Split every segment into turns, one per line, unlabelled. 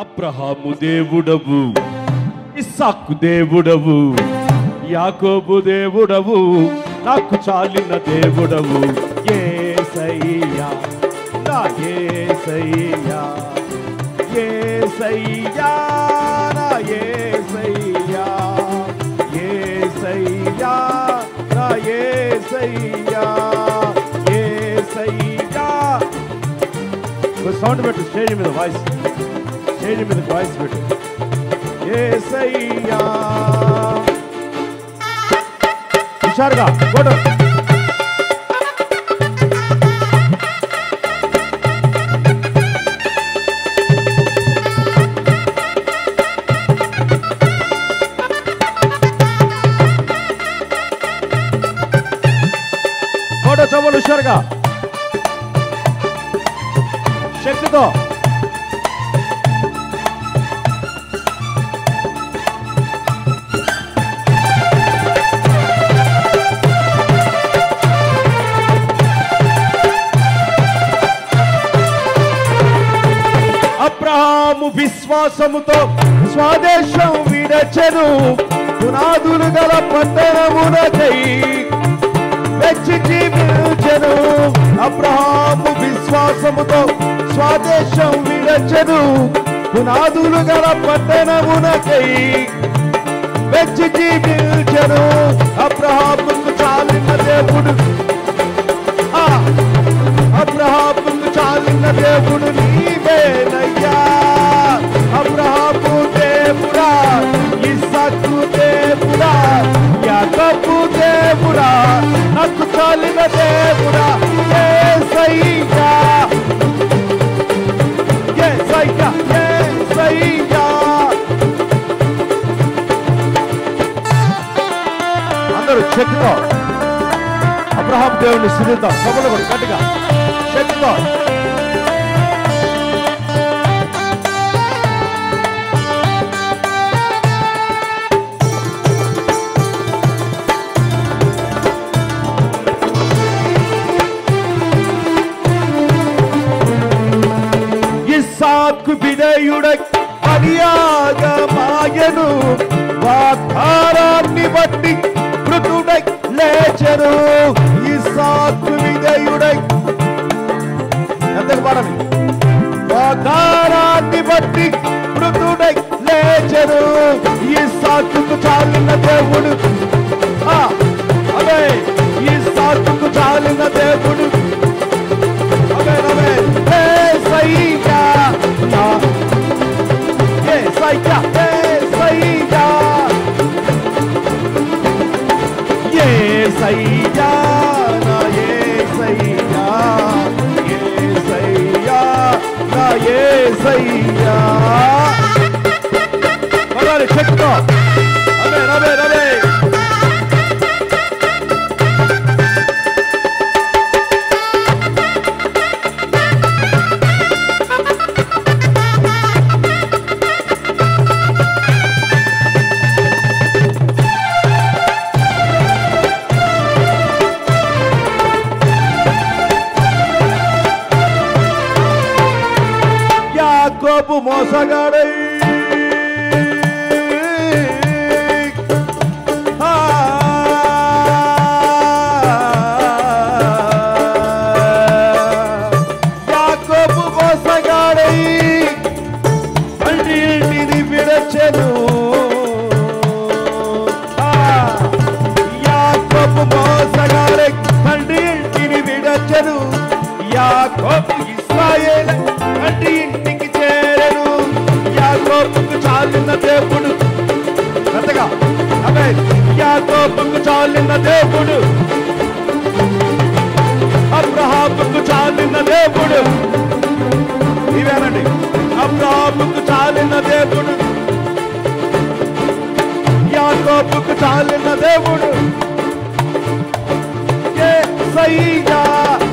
అబ్రహాము దేవుడవు ఇస్సాకు దేవుడవు యాకోబు దేవుడవు నాకు చాలిన దేవుడవు ఏ సయ్యా నా ఏ సయ్యా ఏ సయ్యా నా ఏ సయ్యా ఏ సయ్యా నా ఏ సయ్యా ఏ సయ్యా సౌండ్ పెట్టు స్టేజ్ మీద వాయిస్. స్టేజ్ మీద వాయిస్ పెట్టు ఏసయ్యా హుషారుగా ఫోటో ఫోటో చవ్వలు హుషారుగా శక్తితో విశ్వాసముతో స్వదేశం విడచెను. పునాదులు గల పట్టణమునకై వెచ్చి జీవించెను. అబ్రహాము విశ్వాసముతో స్వదేశం విడచెను. పునాదులు గల పట్టణమునకై వెచ్చి జీవించెను. అబ్రహాముకు చాలిన దేవుడు. అబ్రహాముకు చాలిన దేవుడు నీవేనయ్యా కలిగిన దేవుడా ఏ చాలిన ఏ యేసయ్యా ఏ యేసయ్యా అందరూ శక్తితో అబ్రహాం దేవుని స్థుతిద్దాం సభలు కూడా గట్టిగా. శక్తితో ఇస్సాకు విధేయుడై అనియాగమాయను వాగ్దానాన్ని బట్టి మృతుడై లేచను. ఈ సాకు విధేయుడై. ఎంతకు పాడాలి వాగ్దానాన్ని బట్టి మృతుడై లేచను. ఈ సాకుకు చాలిన దేవుడు. ఆ, وجهت صيدا يا سيدا యాకోబు మోసగాడై. తండ్రి ఇంటిని విడచెను. యాకోబు ఇస్రాయేల్ తండ్రి ఇంటి చాలిన దేవుడు. పెద్దగా. అదే యాకోబుకు చాలిన దేవుడు. అబ్రహాముకు చాలిన దేవుడు. ఇవేనండి? అబ్రహాముకు చాలిన దేవుడు. యాకోబుకు చాలిన దేవుడు. ఏ నా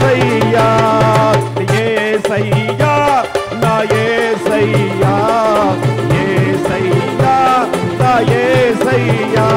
సయ్యా ఏ సయ్యా నా ఏ సయ్యా ఏ సయ్యా నా ఏ సయ్యా